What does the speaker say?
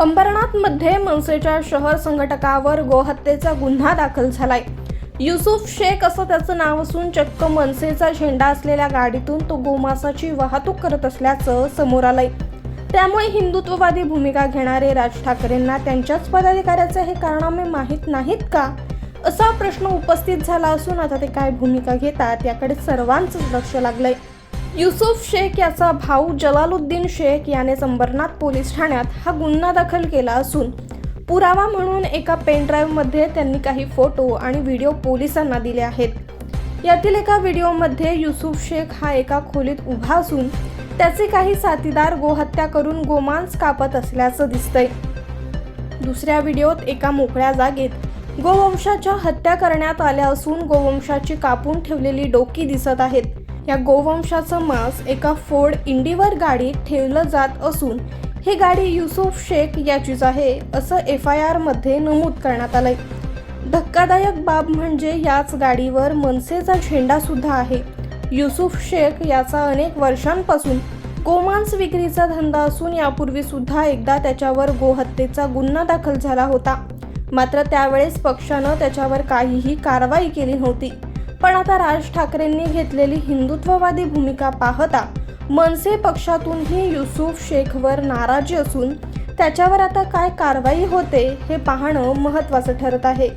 अंबरनाथमध्ये मनसेच्या शहर संघटकावर गोहत्येचा गुन्हा दाखल झालाय. युसुफ शेख असं त्याचं नाव असून चक्क मनसेचा झेंडा असलेल्या गाडीतून तो गोमासाची वाहतूक करत असल्याचं समोर आलंय. त्यामुळे हिंदुत्ववादी भूमिका घेणारे राज ठाकरेंना त्यांच्याच पदाधिकाऱ्याचे हे कारणामे माहीत नाहीत का? असा प्रश्न उपस्थित झाला असून आता ते काय भूमिका घेतात याकडे सर्वांचंच लक्ष लागलंय. युसुफ शेख याचा भाऊ जलालुद्दीन शेख याने अंबरनाथ पोलीस ठाण्यात हा गुन्हा दाखल केला असून पुरावा म्हणून एका पेनड्राईव्हमध्ये त्यांनी काही फोटो आणि व्हिडिओ पोलिसांना दिले आहेत. यातील एका व्हिडिओमध्ये युसुफ शेख हा एका खोलीत उभा असून त्याचे काही साथीदार गोहत्या करून गोमांस कापत असल्याचं दिसतंय. दुसऱ्या व्हिडिओत एका मोकळ्या जागेत गोवंशाच्या हत्या करण्यात आल्या असून गोवंशाची कापून ठेवलेली डोकी दिसत आहेत. या गोवंशाचं मांस एका फोर्ड इंडिवर गाडीत ठेवलं जात असून ही गाडी युसुफ शेख याचीच आहे असं एफ आय आरमध्ये नमूद करण्यात आलंय. धक्कादायक बाब म्हणजे याच गाडीवर मनसेचा झेंडासुद्धा आहे. युसुफ शेख याचा अनेक वर्षांपासून गोमांस विक्रीचा धंदा असून यापूर्वी सुद्धा एकदा त्याच्यावर गोहत्येचा गुन्हा दाखल झाला होता. मात्र त्यावेळेस पक्षानं त्याच्यावर काहीही कारवाई केली नव्हती. पण आता राज ठाकरेंनी घेतलेली हिंदुत्ववादी भूमिका पाहता मनसे पक्षातूनही युसुफ शेखवर नाराजी असून त्याच्यावर आता काय कारवाई होते हे पाहणं महत्त्वाचं ठरत आहे.